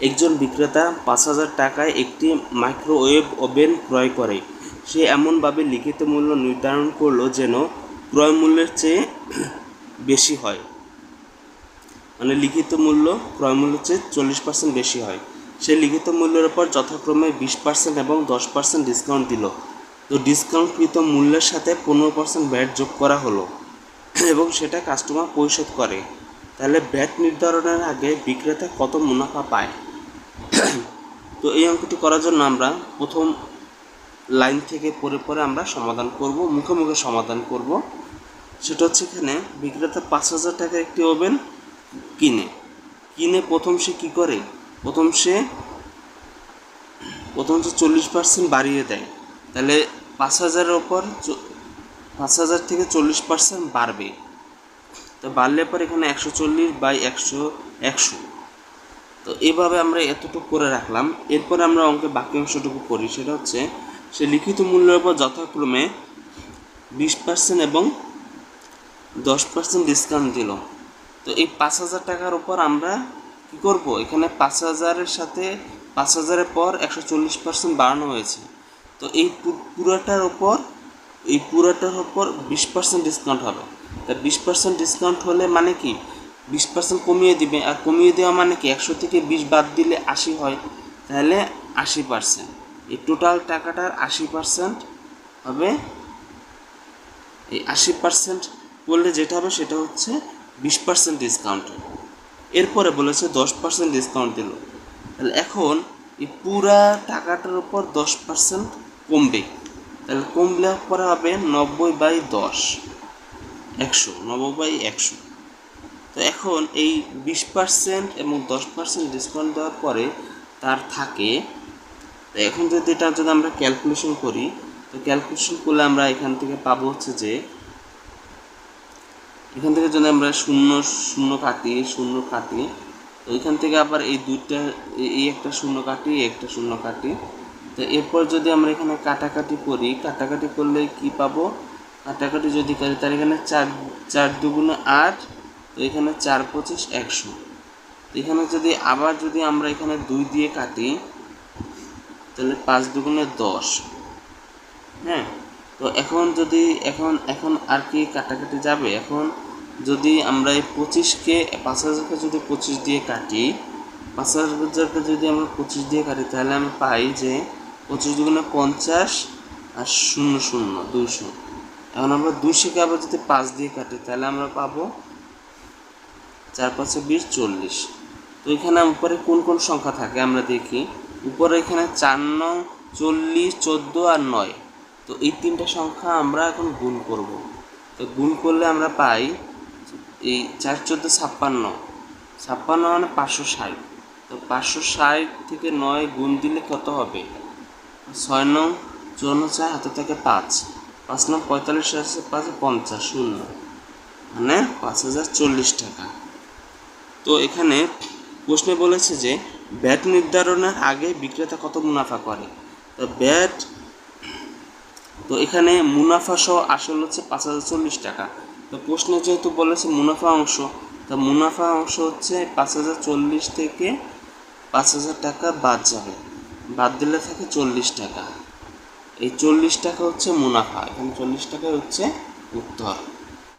একজন বিক্রেতা পাঁচ হাজার টাকায় একটি মাইক্রোওয়েভ ওভেন ক্রয় করে। সে এমনভাবে লিখিত মূল্য নির্ধারণ করল যেন ক্রয় মূল্যের চেয়ে বেশি হয়। মানে লিখিত মূল্য ক্রয় মূল্যের চেয়ে চল্লিশ পার্সেন্ট বেশি হয়। সে লিখিত মূল্যের উপর যথাক্রমে বিশ পার্সেন্ট এবং দশ পার্সেন্ট ডিসকাউন্ট দিল। তো ডিসকাউন্টকৃত মূল্যের সাথে পনেরো পার্সেন্ট ভ্যাট যোগ করা হলো এবং সেটা কাস্টমার পরিশোধ করে। তাহলে ভ্যাট নির্ধারণের আগে বিক্রেতা কত মুনাফা পায়? তো এই অঙ্কটি করার জন্য আমরা প্রথম লাইন থেকে পরে পরে আমরা সমাধান করব, মুখে মুখে সমাধান করব। সেটা হচ্ছে এখানে বিক্রেতা পাঁচ হাজার টাকার একটি ওভেন কিনে। কিনে প্রথম সে কী করে? প্রথম সে প্রথম সে চল্লিশ পার্সেন্ট বাড়িয়ে দেয়। তাহলে পাঁচ হাজারের ওপর পাঁচ হাজার থেকে চল্লিশ পার্সেন্ট বাড়বে। তো বাড়লে পর এখানে একশো চল্লিশ বাই একশো একশো। তো এভাবে আমরা এতটুকু করে রাখলাম। এরপর আমরা অঙ্কে বাকি অংশটুকু করি। সেটা হচ্ছে, সে লিখিত মূল্যের উপর যথাক্রমে বিশ পার্সেন্ট এবং দশ পার্সেন্ট ডিসকাউন্ট দিল। তো এই পাঁচ হাজার টাকার উপর আমরা কী করব? এখানে পাঁচ হাজারের সাথে পাঁচ হাজারের পর একশো চল্লিশ পার্সেন্ট বাড়ানো হয়েছে। তো এই পুরোটার ওপর এই পুরোটার ওপর বিশ পার্সেন্ট ডিসকাউন্ট হবে। তা বিশ পার্সেন্ট ডিসকাউন্ট হলে মানে কি? বিশ পার্সেন্ট কমিয়ে দিবে, আর কমিয়ে দেওয়া মানে কি, একশো থেকে বিশ বাদ দিলে আশি হয়, তাহলে আশি পার্সেন্ট এই টোটাল টাকাটার আশি পার্সেন্ট হবে, এই আশি পার্সেন্ট করলে যেটা হবে সেটা হচ্ছে বিশ পার্সেন্ট ডিসকাউন্ট এরপরে বলেছে দশ পার্সেন্ট ডিসকাউন্ট দিল। তাহলে এখন এই পুরা টাকাটার উপর দশ পার্সেন্ট কমবে। তাহলে কমলে পরে হবে নব্বই বাই দশ, একশো, নব্বই বাই একশো। তো এখন এই বিশ পার্সেন্ট এবং দশ পার্সেন্ট ডিসকাউন্ট দেওয়ার পরে তার থাকে। তো এখন যদি এটা যদি আমরা ক্যালকুলেশন করি, তো ক্যালকুলেশন করলে আমরা এখান থেকে পাবো হচ্ছে যে, এখান থেকে যদি আমরা শূন্য শূন্য কাটি শূন্য কাটি, তো এখান থেকে আবার এই দুইটা, এই- একটা শূন্য কাটি একটা শূন্য কাটি। তো এরপর যদি আমরা এখানে কাটাকাটি করি, কাটাকাটি করলে কি পাবো? কাটাকাটি যদি করি তার এখানে চার চার দুগুণে আট তো এখানে চার পঁচিশ একশো। এখানে যদি আবার যদি আমরা এখানে দুই দিয়ে কাটি, তাহলে পাঁচ দুগুণে দশ। হ্যাঁ? তো এখন যদি, এখন এখন আর কি কাটাকাটি যাবে? এখন যদি আমরা এই পঁচিশকে, পাঁচ হাজারকে যদি পঁচিশ দিয়ে কাটি, পাঁচ হাজারকে যদি আমরা পঁচিশ দিয়ে কাটি, তাহলে আমি পাই যে পঁচিশ দুগুণে পঞ্চাশ আর শূন্য শূন্য, দুইশো। এখন আমরা দুইশোকে আবার যদি পাঁচ দিয়ে কাটি, তাহলে আমরা পাবো চার, পাঁচে বিশ, চল্লিশ। তো এখানে উপরে কোন কোন সংখ্যা থাকে আমরা দেখি। উপরে এখানে চার নং, চল্লিশ, চোদ্দ আর নয়। তো এই তিনটা সংখ্যা আমরা এখন গুণ করব। তো গুণ করলে আমরা পাই এই চার, চোদ্দ, ছাপ্পান্ন। ছাপ্পান্ন মানে পাঁচশো ষাট। তো পাঁচশো ষাট থেকে নয় গুণ দিলে কত হবে? ছয় নং, চুয়ান্ন, চার, হাতে থাকে পাঁচ। পাঁচ নং, পঁয়তাল্লিশ আছে পাঁচ পঞ্চাশ, শূন্য। মানে পাঁচ হাজার চল্লিশ টাকা। তো এখানে প্রশ্নে বলেছে যে, ব্যাট নির্ধারণের আগে বিক্রেতা কত মুনাফা করে? তো ব্যাট, তো এখানে মুনাফা সহ আসল হচ্ছে পাঁচ হাজার চল্লিশ টাকা। তো প্রশ্নে যেহেতু বলেছে মুনাফা অংশ, তা মুনাফা অংশ হচ্ছে পাঁচ হাজার চল্লিশ থেকে পাঁচ হাজার টাকা বাদ যাবে। বাদ দিলে থাকে চল্লিশ টাকা। এই চল্লিশ টাকা হচ্ছে মুনাফা, এখানে চল্লিশ টাকা হচ্ছে উত্তর।